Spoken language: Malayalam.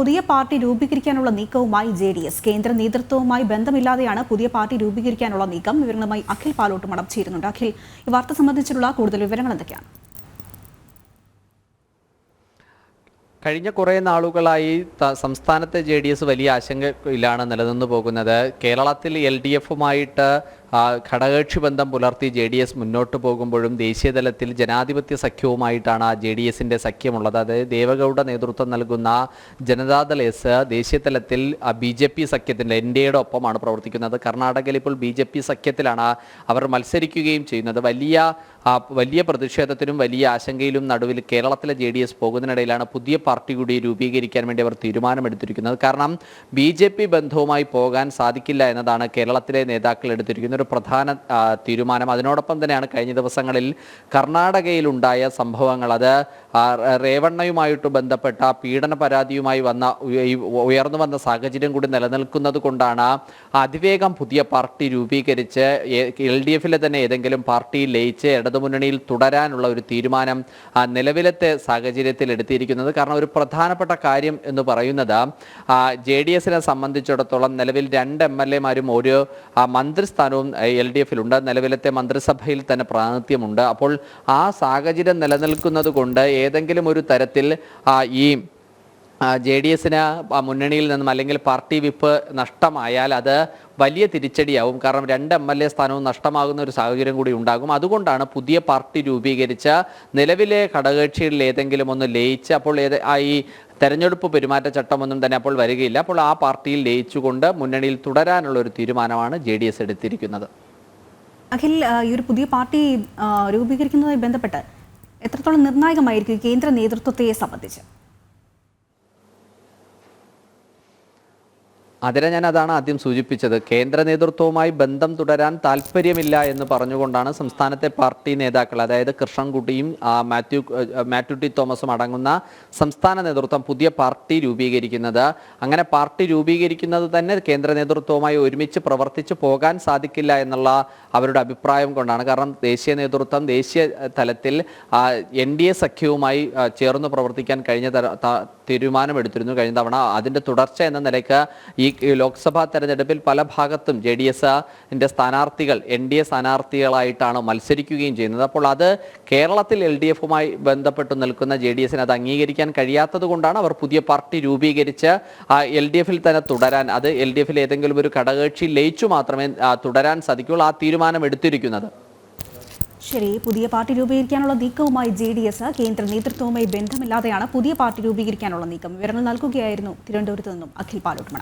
പുതിയ പാർട്ടി രൂപീകരിക്കാനുള്ള നീക്കവുമായി ജെ ഡി എസ്. കേന്ദ്ര നേതൃത്വവുമായി ബന്ധമില്ലാതെയാണ് പുതിയ പാർട്ടി രൂപീകരിക്കാനുള്ള നീക്കം. വിവരങ്ങളുമായി അഖിൽ പാലോട്ട് മടം ചേരുന്നുണ്ട്. അഖിൽ ഈ വാർത്ത സംബന്ധിച്ചുള്ള കൂടുതൽ വിവരങ്ങൾ എന്തൊക്കെയാണ്? കഴിഞ്ഞ കുറേ നാളുകളായി സംസ്ഥാനത്തെ ജെ ഡി എസ് വലിയ ആശങ്കയിലാണ് നിലനിന്നു പോകുന്നത്. കേരളത്തിൽ എൽ ഡി എഫുമായിട്ട് ഘടകകക്ഷി ബന്ധം പുലർത്തി ജെ ഡി എസ് മുന്നോട്ട് പോകുമ്പോഴും ദേശീയതലത്തിൽ ജനാധിപത്യ സഖ്യവുമായിട്ടാണ് ജെ ഡി എസിന്റെ സഖ്യമുള്ളത്. അതായത് ദേവഗൗഡ നേതൃത്വം നൽകുന്ന ജനതാദൾ എസ് ദേശീയതലത്തിൽ ബി ജെ പി സഖ്യത്തിന്റെ എൻ ഡി എയുടെ ഒപ്പമാണ് പ്രവർത്തിക്കുന്നത്. കർണാടകയിൽ ഇപ്പോൾ ബി ജെ പി സഖ്യത്തിലാണ് അവർ മത്സരിക്കുകയും ചെയ്യുന്നത്. വലിയ വലിയ പ്രതിഷേധത്തിനും വലിയ ആശങ്കയിലും നടുവിൽ കേരളത്തിലെ ജെ ഡി എസ് പോകുന്നതിനിടയിലാണ് പുതിയ പാർട്ടി കൂടി രൂപീകരിക്കാൻ വേണ്ടി അവർ തീരുമാനമെടുത്തിരിക്കുന്നത്. കാരണം ബി ജെ പി ബന്ധവുമായി പോകാൻ സാധിക്കില്ല എന്നതാണ് കേരളത്തിലെ നേതാക്കൾ എടുത്തിരിക്കുന്ന ഒരു പ്രധാന തീരുമാനം. അതിനോടൊപ്പം തന്നെയാണ് കഴിഞ്ഞ ദിവസങ്ങളിൽ കർണാടകയിലുണ്ടായ സംഭവങ്ങൾ. അത് റേവണ്ണയുമായിട്ട് ബന്ധപ്പെട്ട പീഡന പരാതിയുമായി വന്ന ഉയർന്നു വന്ന സാഹചര്യം കൂടി നിലനിൽക്കുന്നത് കൊണ്ടാണ് അതിവേഗം പുതിയ പാർട്ടി രൂപീകരിച്ച് എൽ ഡി എഫിലെ തന്നെ ഏതെങ്കിലും പാർട്ടി ലയിച്ച് ഇടതുമുന്നണിയിൽ തുടരാനുള്ള ഒരു തീരുമാനം നിലവിലത്തെ സാഹചര്യത്തിൽ എടുത്തിരിക്കുന്നത്. കാരണം ഒരു പ്രധാനപ്പെട്ട കാര്യം എന്ന് പറയുന്നത് ജെ ഡി എസിനെ സംബന്ധിച്ചിടത്തോളം നിലവിൽ രണ്ട് എം എൽ എമാരും ഒരു മന്ത്രിസ്ഥാനവും എൽ ഡി എഫിലുണ്ട് നിലവിലത്തെ മന്ത്രിസഭയിൽ തന്നെ പ്രാതിനിധ്യമുണ്ട്. അപ്പോൾ ആ സാഹചര്യം നിലനിൽക്കുന്നത് കൊണ്ട് ഏതെങ്കിലും ഒരു തരത്തിൽ ഈ ജെ ഡി എസിന് മുന്നണിയിൽ നിന്നും അല്ലെങ്കിൽ പാർട്ടി വിപ്പ് നഷ്ടമായാൽ അത് വലിയ തിരിച്ചടിയാവും. കാരണം രണ്ട് എം എൽ എ സ്ഥാനവും നഷ്ടമാകുന്ന ഒരു സാഹചര്യം കൂടി ഉണ്ടാകും. അതുകൊണ്ടാണ് പുതിയ പാർട്ടി രൂപീകരിച്ച നിലവിലെ ഘടകകക്ഷികളിൽ ഏതെങ്കിലും ഒന്ന് ലയിച്ച് അപ്പോൾ ഏത് ഈ തെരഞ്ഞെടുപ്പ് പെരുമാറ്റച്ചട്ടമൊന്നും തന്നെ അപ്പോൾ വരികയില്ല. അപ്പോൾ ആ പാർട്ടിയിൽ ലയിച്ചുകൊണ്ട് മുന്നണിയിൽ തുടരാനുള്ള ഒരു തീരുമാനമാണ് ജെ ഡി എസ് എടുത്തിരിക്കുന്നത്. അഖിൽ ഈ ഒരു പുതിയ പാർട്ടി രൂപീകരിക്കുന്നതുമായി ബന്ധപ്പെട്ട് എത്രത്തോളം നിർണായകമായിരിക്കും കേന്ദ്ര നേതൃത്വത്തെ സംബന്ധിച്ച്? അതിനെ ഞാൻ അതാണ് ആദ്യം സൂചിപ്പിച്ചത്. കേന്ദ്ര നേതൃത്വവുമായി ബന്ധം തുടരാൻ താല്പര്യമില്ല എന്ന് പറഞ്ഞുകൊണ്ടാണ് സംസ്ഥാനത്തെ പാർട്ടി നേതാക്കൾ അതായത് കൃഷ്ണൻകുട്ടിയും മാത്യു മാത്യു ടി തോമസും അടങ്ങുന്ന സംസ്ഥാന നേതൃത്വം പുതിയ പാർട്ടി രൂപീകരിക്കുന്നത്. അങ്ങനെ പാർട്ടി രൂപീകരിക്കുന്നത് തന്നെ കേന്ദ്ര നേതൃത്വവുമായി ഒരുമിച്ച് പ്രവർത്തിച്ച് പോകാൻ സാധിക്കില്ല എന്നുള്ള അവരുടെ അഭിപ്രായം കൊണ്ടാണ്. കാരണം ദേശീയ നേതൃത്വം ദേശീയ തലത്തിൽ എൻ ഡി എ സഖ്യവുമായി ചേർന്ന് പ്രവർത്തിക്കാൻ കഴിഞ്ഞ തീരുമാനമെടുത്തിരുന്നു കഴിഞ്ഞ തവണ. അതിന്റെ തുടർച്ച എന്ന നിലയ്ക്ക് ഈ ലോക്സഭാ തെരഞ്ഞെടുപ്പിൽ പല ഭാഗത്തും ജെ ഡി എസിന്റെ സ്ഥാനാർത്ഥികൾ എൻ ഡി എ സ്ഥാനാർത്ഥികളായിട്ടാണ് മത്സരിക്കുകയും ചെയ്യുന്നത്. അപ്പോൾ അത് കേരളത്തിൽ എൽ ഡി എഫുമായി ബന്ധപ്പെട്ട് നിൽക്കുന്ന ജെ ഡി എസിന് അത് അംഗീകരിക്കാൻ കഴിയാത്തത് കൊണ്ടാണ് അവർ പുതിയ പാർട്ടി രൂപീകരിച്ച് എൽ ഡി എഫിൽ തന്നെ തുടരാൻ അത് എൽ ഡി എഫിൽ ഏതെങ്കിലും ഒരു ഘടകകക്ഷി ലയിച്ചു മാത്രമേ തുടരാൻ സാധിക്കുകയുള്ളൂ. ആ തീരുമാനം എടുത്തിരിക്കുന്നത് ശരി പുതിയ പാർട്ടി രൂപീകരിക്കാനുള്ള നീക്കവുമായി ജെ ഡി എസ് കേന്ദ്ര നേതൃത്വവുമായി ബന്ധമില്ലാതെയാണ് പുതിയ പാർട്ടി രൂപീകരിക്കാനുള്ള നീക്കം. വിവരങ്ങൾ നൽകുകയായിരുന്നു തിരുവനന്തപുരത്ത് നിന്നും അഖിൽ പാലോട്ട്